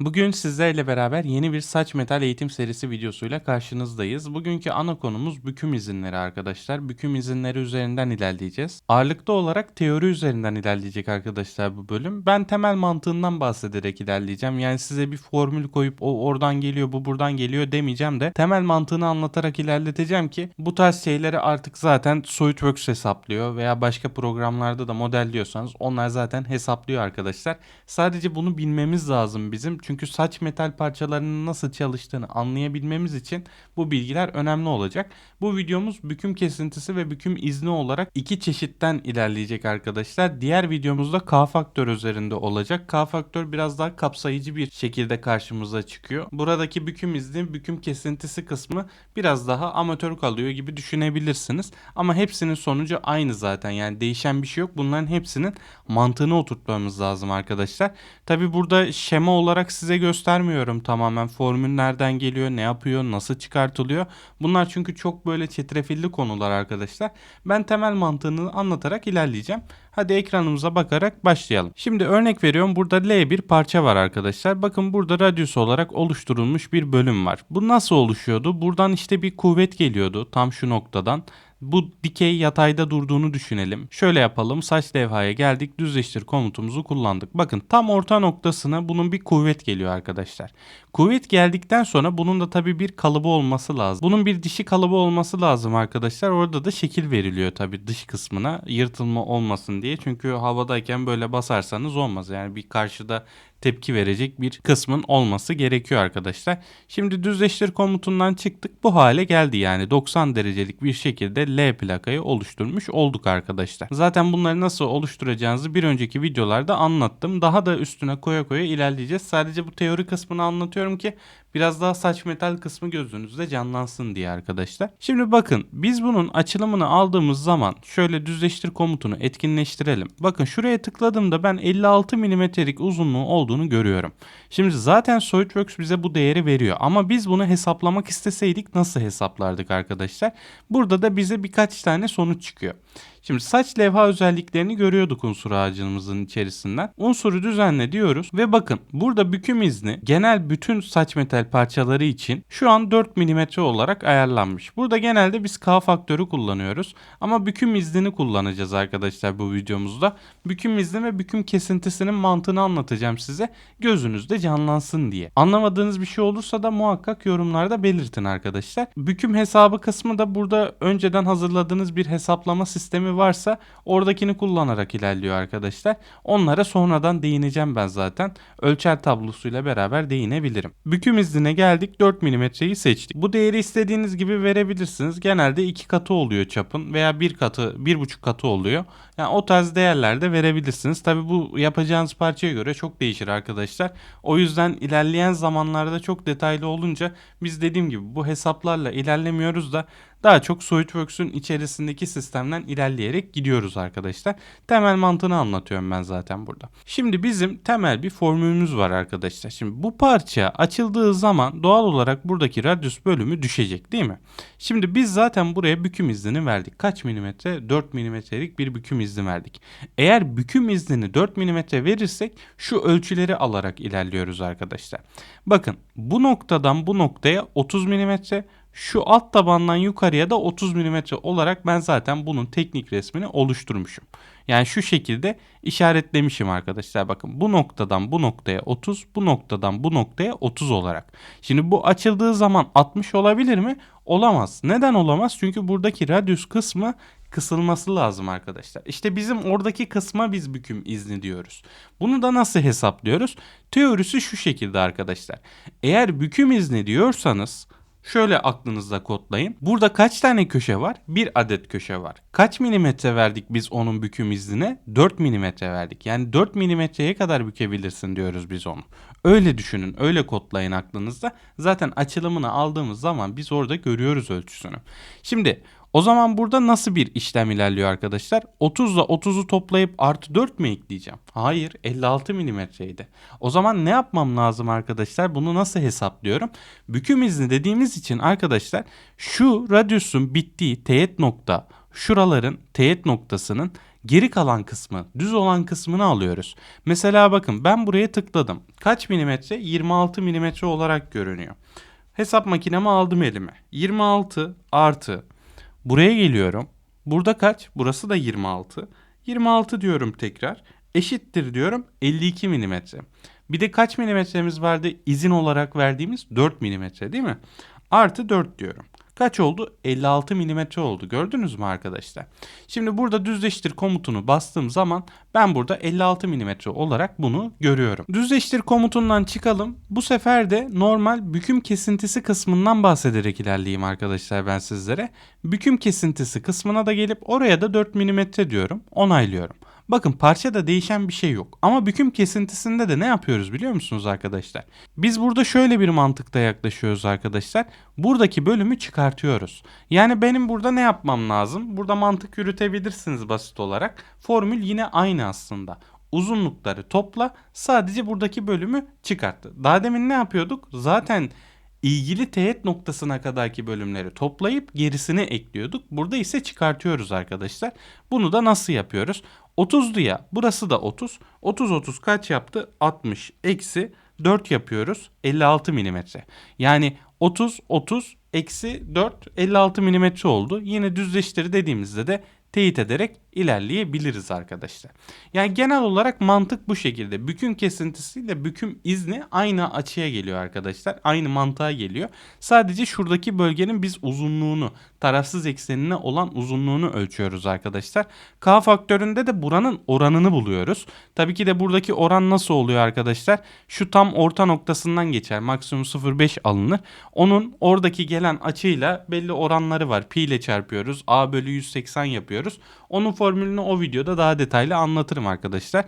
Bugün sizlerle beraber yeni bir saç metal eğitim serisi videosuyla karşınızdayız. Bugünkü ana konumuz büküm izinleri arkadaşlar. Büküm izinleri üzerinden ilerleyeceğiz. Ağırlıklı olarak teori üzerinden ilerleyecek arkadaşlar bu bölüm. Ben temel mantığından bahsederek ilerleyeceğim. Yani size bir formül koyup o oradan geliyor bu buradan geliyor demeyeceğim de temel mantığını anlatarak ilerleteceğim ki bu tarz şeyleri artık zaten SolidWorks hesaplıyor veya başka programlarda da modelliyorsanız onlar zaten hesaplıyor arkadaşlar. Sadece bunu bilmemiz lazım bizim. Çünkü saç metal parçalarının nasıl çalıştığını anlayabilmemiz için bu bilgiler önemli olacak. Bu videomuz büküm kesintisi ve büküm izni olarak iki çeşitten ilerleyecek arkadaşlar. Diğer videomuzda K faktör üzerinde olacak. K faktör biraz daha kapsayıcı bir şekilde karşımıza çıkıyor. Buradaki büküm izni, büküm kesintisi kısmı biraz daha amatör kalıyor gibi düşünebilirsiniz. Ama hepsinin sonucu aynı zaten. Yani değişen bir şey yok. Bunların hepsinin mantığını oturtmamız lazım arkadaşlar. Tabi burada şema olarak size göstermiyorum tamamen formül nereden geliyor, ne yapıyor, nasıl çıkartılıyor. Bunlar çünkü çok böyle çetrefilli konular arkadaşlar. Ben temel mantığını anlatarak ilerleyeceğim. Hadi ekranımıza bakarak başlayalım. Şimdi örnek veriyorum burada L bir parça var arkadaşlar. Bakın burada radyüs olarak oluşturulmuş bir bölüm var. Bu nasıl oluşuyordu? Buradan işte bir kuvvet geliyordu tam şu noktadan. Bu dikey yatayda durduğunu düşünelim. Şöyle yapalım. Saç levhaya geldik. Düzleştir komutumuzu kullandık. Bakın tam orta noktasına bunun bir kuvvet geliyor arkadaşlar. Kuvvet geldikten sonra bunun da tabii bir kalıbı olması lazım. Bunun bir dişi kalıbı olması lazım arkadaşlar. Orada da şekil veriliyor tabii dış kısmına yırtılma olmasın diye. Çünkü havadayken böyle basarsanız olmaz. Yani bir karşıda tepki verecek bir kısmın olması gerekiyor arkadaşlar. Şimdi düzleştir komutundan çıktık. Bu hale geldi yani 90 derecelik bir şekilde L plakayı oluşturmuş olduk arkadaşlar. Zaten bunları nasıl oluşturacağınızı bir önceki videolarda anlattım. Daha da üstüne koya koya ilerleyeceğiz. Sadece bu teori kısmını anlatıyorum ki biraz daha saç metal kısmı gözünüzde canlansın diye arkadaşlar. Şimdi bakın biz bunun açılımını aldığımız zaman şöyle düzleştir komutunu etkinleştirelim. Bakın şuraya tıkladığımda ben 56 milimetrelik uzunluğu olduğunu görüyorum. Şimdi zaten SolidWorks bize bu değeri veriyor ama biz bunu hesaplamak isteseydik nasıl hesaplardık arkadaşlar? Burada da bize birkaç tane sonuç çıkıyor. Şimdi saç levha özelliklerini görüyorduk unsur ağacımızın içerisinden. Unsuru düzenle diyoruz ve bakın burada büküm izni genel bütün saç metal parçaları için şu an 4 mm olarak ayarlanmış. Burada genelde biz K faktörü kullanıyoruz ama büküm iznini kullanacağız arkadaşlar bu videomuzda. Büküm izni ve büküm kesintisinin mantığını anlatacağım size gözünüzde canlansın diye. Anlamadığınız bir şey olursa da muhakkak yorumlarda belirtin arkadaşlar. Büküm hesabı kısmı da burada önceden hazırladığınız bir hesaplama sistemi varsa oradakini kullanarak ilerliyor arkadaşlar. Onlara sonradan değineceğim ben zaten. Ölçer tablosuyla beraber değinebilirim. Büküm iznine geldik 4 mm'yi seçtik. Bu değeri istediğiniz gibi verebilirsiniz. Genelde 2 katı oluyor çapın veya 1 katı 1,5 katı oluyor. Yani o tarz değerlerde verebilirsiniz. Tabi bu yapacağınız parçaya göre çok değişir arkadaşlar. O yüzden ilerleyen zamanlarda çok detaylı olunca biz dediğim gibi bu hesaplarla ilerlemiyoruz da daha çok SolidWorks'un içerisindeki sistemden ilerleyerek gidiyoruz arkadaşlar. Temel mantığını anlatıyorum ben zaten burada. Şimdi bizim temel bir formülümüz var arkadaşlar. Şimdi bu parça açıldığı zaman doğal olarak buradaki radyus bölümü düşecek değil mi? Şimdi biz zaten buraya büküm iznini verdik. Kaç milimetre? 4 milimetrelik bir büküm izni verdik. Eğer büküm iznini 4 milimetre verirsek şu ölçüleri alarak ilerliyoruz arkadaşlar. Bakın bu noktadan bu noktaya 30 milimetre şu alt tabandan yukarıya da 30 mm olarak ben zaten bunun teknik resmini oluşturmuşum. Yani şu şekilde işaretlemişim arkadaşlar. Bakın bu noktadan bu noktaya 30, bu noktadan bu noktaya 30 olarak. Şimdi bu açıldığı zaman 60 olabilir mi? Olamaz. Neden olamaz? Çünkü buradaki radyus kısmı kısılması lazım arkadaşlar. İşte bizim oradaki kısma biz büküm izni diyoruz. Bunu da nasıl hesaplıyoruz? Teorisi şu şekilde arkadaşlar. Eğer büküm izni diyorsanız Şöyle aklınızda kodlayın. Burada kaç tane köşe var? Bir adet köşe var. Kaç milimetre verdik biz onun büküm iznine? 4 milimetre verdik. Yani 4 milimetreye kadar bükebilirsin diyoruz biz onu. Öyle düşünün, öyle kodlayın aklınızda. Zaten açılımını aldığımız zaman biz orada görüyoruz ölçüsünü. Şimdi o zaman burada nasıl bir işlem ilerliyor arkadaşlar? 30 ile 30'u toplayıp artı 4 mü ekleyeceğim? Hayır 56 milimetreydi. O zaman ne yapmam lazım arkadaşlar? Bunu nasıl hesaplıyorum? Büküm izni dediğimiz için arkadaşlar şu radyusun bittiği teğet nokta şuraların teğet noktasının Geri kalan kısmı, düz olan kısmını alıyoruz. Mesela bakın ben buraya tıkladım. Kaç milimetre? 26 milimetre olarak görünüyor. Hesap makinemi aldım elime. 26 artı. Buraya geliyorum. Burada kaç? Burası da 26. 26 diyorum tekrar. Eşittir diyorum 52 milimetre. Bir de kaç milimetremiz vardı izin olarak verdiğimiz 4 milimetre değil mi? Artı 4 diyorum. Kaç oldu? 56 milimetre oldu. Gördünüz mü arkadaşlar? Şimdi burada düzleştir komutunu bastığım zaman ben burada 56 milimetre olarak bunu görüyorum. Düzleştir komutundan çıkalım. Bu sefer de normal büküm kesintisi kısmından bahsederek ilerleyeyim arkadaşlar ben sizlere. Büküm kesintisi kısmına da gelip oraya da 4 milimetre diyorum. Onaylıyorum. Bakın parçada değişen bir şey yok. Ama büküm kesintisinde de ne yapıyoruz biliyor musunuz arkadaşlar? Biz burada şöyle bir mantıkta yaklaşıyoruz arkadaşlar. Buradaki bölümü çıkartıyoruz. Yani benim burada ne yapmam lazım? Burada mantık yürütebilirsiniz basit olarak. Formül yine aynı aslında uzunlukları topla sadece buradaki bölümü çıkarttı. Daha demin ne yapıyorduk? Zaten ilgili teğet noktasına kadarki bölümleri toplayıp gerisini ekliyorduk. Burada ise çıkartıyoruz arkadaşlar. Bunu da nasıl yapıyoruz? 30'du ya. Burası da 30. 30 30 kaç yaptı? 60 eksi 4 yapıyoruz. 56 milimetre. Yani 30 30 eksi 4 56 milimetre oldu. Yine düzleştir dediğimizde de teyit ederek ilerleyebiliriz arkadaşlar. Yani genel olarak mantık bu şekilde. Büküm kesintisiyle büküm izni aynı açıya geliyor arkadaşlar. Aynı mantığa geliyor. Sadece şuradaki bölgenin biz uzunluğunu, tarafsız eksenine olan uzunluğunu ölçüyoruz arkadaşlar. K faktöründe de buranın oranını buluyoruz. Tabii ki de buradaki oran nasıl oluyor arkadaşlar? Şu tam orta noktasından geçer. Maksimum 0.5 alınır. Onun oradaki gelen açıyla belli oranları var. Pi ile çarpıyoruz. A bölü 180 yapıyoruz. Onun formülünü o videoda daha detaylı anlatırım arkadaşlar.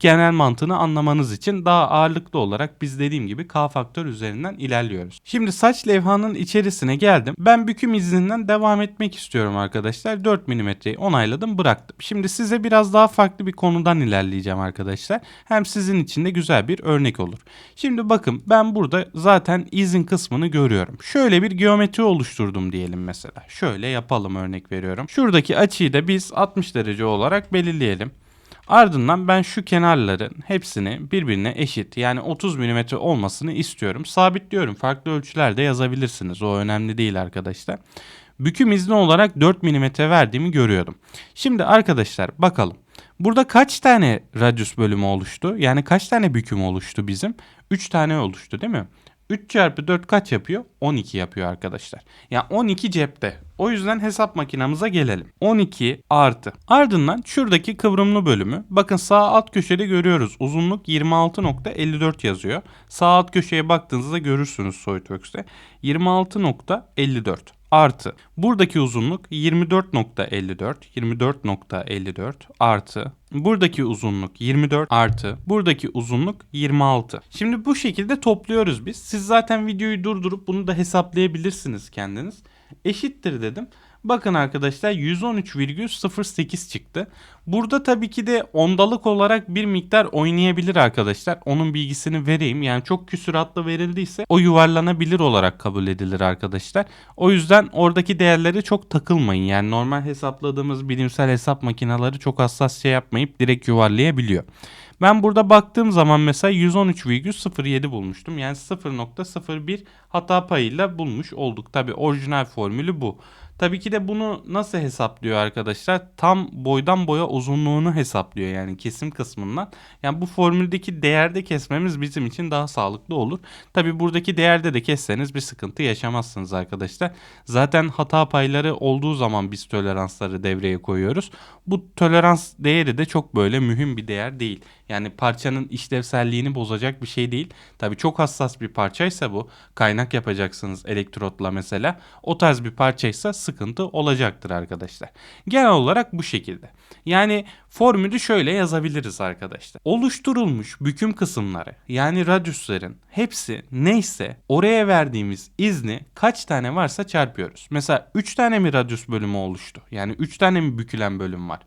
Genel mantığını anlamanız için daha ağırlıklı olarak biz dediğim gibi K faktör üzerinden ilerliyoruz. Şimdi saç levhanın içerisine geldim. Ben büküm izinden devam etmek istiyorum arkadaşlar. 4 mm'yi onayladım bıraktım. Şimdi size biraz daha farklı bir konudan ilerleyeceğim arkadaşlar. Hem sizin için de güzel bir örnek olur. Şimdi bakın ben burada zaten izin kısmını görüyorum. Şöyle bir geometri oluşturdum diyelim mesela. Şöyle yapalım örnek veriyorum. Şuradaki açıyı da biz 60 derece olarak belirleyelim. Ardından ben şu kenarların hepsini birbirine eşit yani 30 mm olmasını istiyorum. Sabitliyorum. Farklı ölçülerde yazabilirsiniz. O önemli değil arkadaşlar. Büküm izni olarak 4 mm verdiğimi görüyordum. Şimdi arkadaşlar bakalım. Burada kaç tane radyus bölümü oluştu? Yani kaç tane büküm oluştu bizim? 3 tane oluştu değil mi? 3 çarpı 4 kaç yapıyor? 12 yapıyor arkadaşlar. Yani 12 cepte. O yüzden hesap makinamıza gelelim. 12 artı. Ardından şuradaki kıvrımlı bölümü. Bakın sağ alt köşede görüyoruz. Uzunluk 26.54 yazıyor. Sağ alt köşeye baktığınızda görürsünüz SolidWorks'te. 26.54 artı buradaki uzunluk 24.54 24.54 artı buradaki uzunluk 24 artı buradaki uzunluk 26. Şimdi bu şekilde topluyoruz biz. Siz zaten videoyu durdurup bunu da hesaplayabilirsiniz kendiniz. Eşittir dedim. Bakın arkadaşlar 113,08 çıktı. Burada tabii ki de ondalık olarak bir miktar oynayabilir arkadaşlar. Onun bilgisini vereyim. Yani çok küsuratlı verildiyse o yuvarlanabilir olarak kabul edilir arkadaşlar. O yüzden oradaki değerleri çok takılmayın. Yani normal hesapladığımız bilimsel hesap makineleri çok hassas şey yapmayıp direkt yuvarlayabiliyor. Ben burada baktığım zaman mesela 113,07 bulmuştum. Yani 0.01 hata payıyla bulmuş olduk. Tabi orijinal formülü bu. Tabii ki de bunu nasıl hesaplıyor arkadaşlar? Tam boydan boya uzunluğunu hesaplıyor yani kesim kısmından. Yani bu formüldeki değerde kesmemiz bizim için daha sağlıklı olur. Tabii buradaki değerde de kesseniz bir sıkıntı yaşamazsınız arkadaşlar. Zaten hata payları olduğu zaman biz toleransları devreye koyuyoruz. Bu tolerans değeri de çok böyle mühim bir değer değil. Yani parçanın işlevselliğini bozacak bir şey değil. Tabii çok hassas bir parçaysa bu. Kaynak yapacaksınız elektrotla mesela. O tarz bir parçaysa sıkıntı olacaktır arkadaşlar. Genel olarak bu şekilde. Yani formülü şöyle yazabiliriz arkadaşlar. Oluşturulmuş büküm kısımları yani radyusların hepsi neyse oraya verdiğimiz izni kaç tane varsa çarpıyoruz. Mesela 3 tane mi radyus bölümü oluştu? Yani 3 tane mi bükülen bölüm var?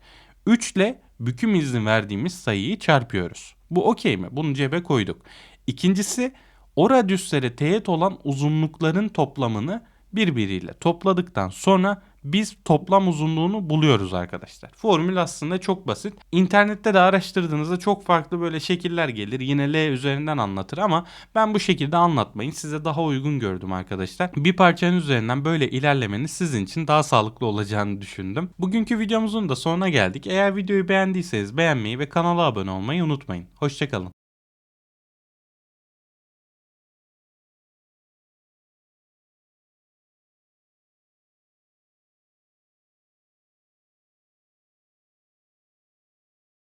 3 ile büküm izni verdiğimiz sayıyı çarpıyoruz. Bu okey mi? Bunu cebe koyduk. İkincisi o radyüslere teğet olan uzunlukların toplamını birbiriyle topladıktan sonra biz toplam uzunluğunu buluyoruz arkadaşlar. Formül aslında çok basit. İnternette de araştırdığınızda çok farklı böyle şekiller gelir. Yine L üzerinden anlatır ama ben bu şekilde anlatmayın. Size daha uygun gördüm arkadaşlar. Bir parçanın üzerinden böyle ilerlemeniz sizin için daha sağlıklı olacağını düşündüm. Bugünkü videomuzun da sonuna geldik. Eğer videoyu beğendiyseniz beğenmeyi ve kanala abone olmayı unutmayın. Hoşçakalın.